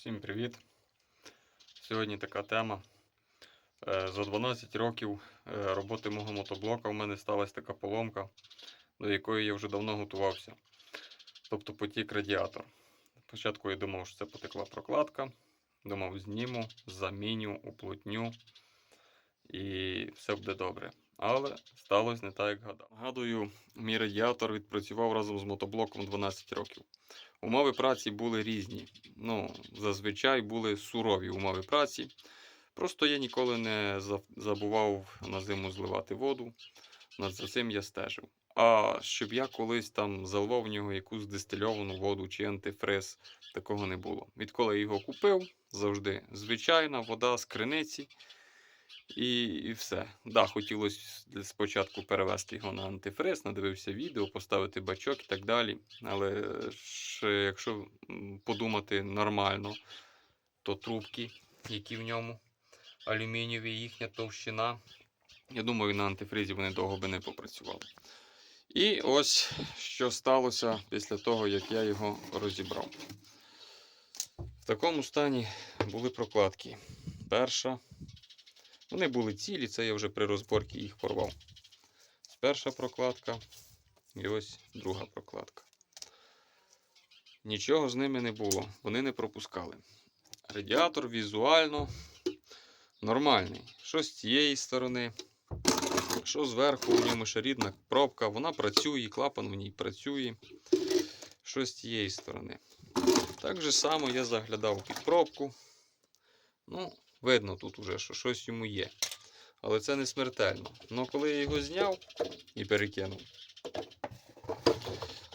Всім привіт! Сьогодні така тема. Е, За 12 років е, роботи мого мотоблока в мене сталася така поломка, до якої я вже давно готувався. Тобто потік радіатор. Спочатку я думав, що це потекла прокладка. Думав, зніму, заміню, уплотню і все буде добре. Але сталося не так, як гадав. Нагадую, мій радіатор відпрацював разом з мотоблоком 12 років. Умови праці були різні. Ну, зазвичай були сурові умови праці. Просто я ніколи не забував на зиму зливати воду. Над за цим я стежив. А щоб я колись там заливав в нього якусь дистильовану воду чи антифриз, такого не було. Відколи я його купив, завжди звичайна вода з криниці. І, і все. Да, хотілося спочатку перевести його на антифриз, надивився відео, поставити бачок і так далі. Але ж, якщо подумати нормально, то трубки, які в ньому, алюмінієві, їхня товщина. Я думаю, на антифризі вони довго би не попрацювали. І ось що сталося після того, як я його розібрав. В такому стані були прокладки. Перша. Вони були цілі, це я вже при розборці їх порвав. Перша прокладка і ось друга прокладка. Нічого з ними не було, вони не пропускали. Радіатор візуально нормальний. Що з цієї сторони, що зверху, у ньому ще рідна пробка, вона працює, клапан в ній працює. Що з цієї сторони. Так же само я заглядав під пробку. Ну, видно тут уже, що щось йому є. Але це не смертельно. Ну коли я його зняв і перекинув,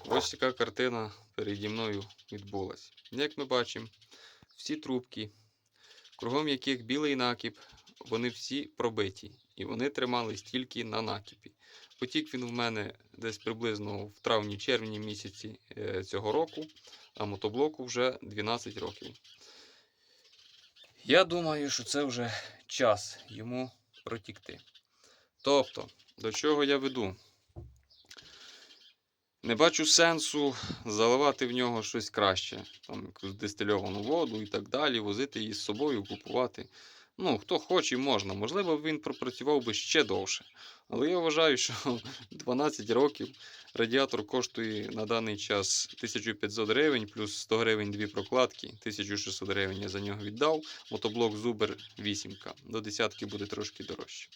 ось така картина переді мною відбулась. Як ми бачимо, всі трубки, кругом яких білий накіп, вони всі пробиті. І вони тримались тільки на накипі. Потік він в мене десь приблизно в травні-червні місяці е, цього року, а мотоблоку вже 12 років. Я думаю, що це вже час йому протікти. Тобто, до чого я веду? Не бачу сенсу заливати в нього щось краще, там якусь дистильовану воду і так далі, возити її з собою, купувати. Ну, хто хоче, можна. Можливо, він пропрацював би ще довше. Але я вважаю, що 12 років радіатор коштує на даний час 1500 гривень, плюс 100 гривень дві прокладки, 1600 гривень я за нього віддав. Мотоблок Зубер 8 До десятки буде трошки дорожче.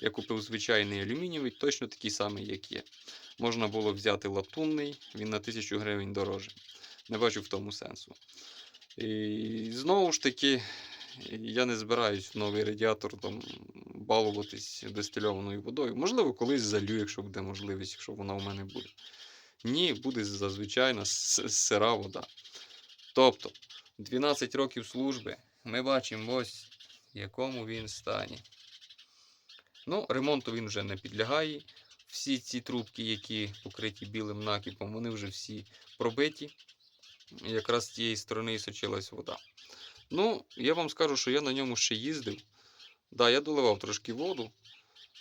Я купив звичайний алюмінієвий, точно такий самий, як є. Можна було взяти латунний, він на 1000 гривень дороже. Не бачу в тому сенсу. І знову ж таки, я не збираюсь в новий радіатор там, балуватись дистильованою водою. Можливо, колись залю, якщо буде можливість, якщо вона у мене буде. Ні, буде зазвичайна сира вода. Тобто, 12 років служби ми бачимо ось в якому він стані. Ну, ремонту він вже не підлягає. Всі ці трубки, які покриті білим накипом, вони вже всі пробиті. Якраз з тієї сторони і сочилась вода. Ну, я вам скажу, що я на ньому ще їздив. Да, я доливав трошки воду.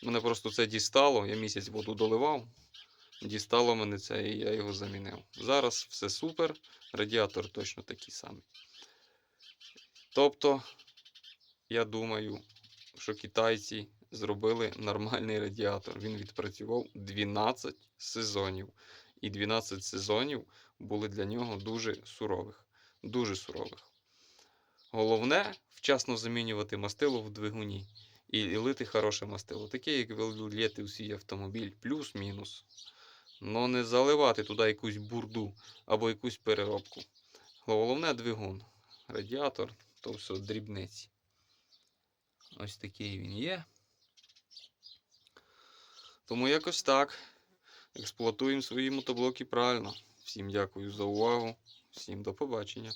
Мене просто це дістало. Я місяць воду доливав. Дістало мене це і я його замінив. Зараз все супер. Радіатор точно такий самий. Тобто, я думаю, що китайці зробили нормальний радіатор. Він відпрацював 12 сезонів. І 12 сезонів були для нього дуже сурових. Дуже сурових. Головне вчасно замінювати мастило в двигуні і, лити хороше мастило. Таке, як ви лєте свій автомобіль, плюс-мінус. Но не заливати туди якусь бурду або якусь переробку. Головне двигун. Радіатор то все дрібниці. Ось такий він є. Тому якось так. Експлуатуємо свої мотоблоки правильно. Всім дякую за увагу. Всім до побачення.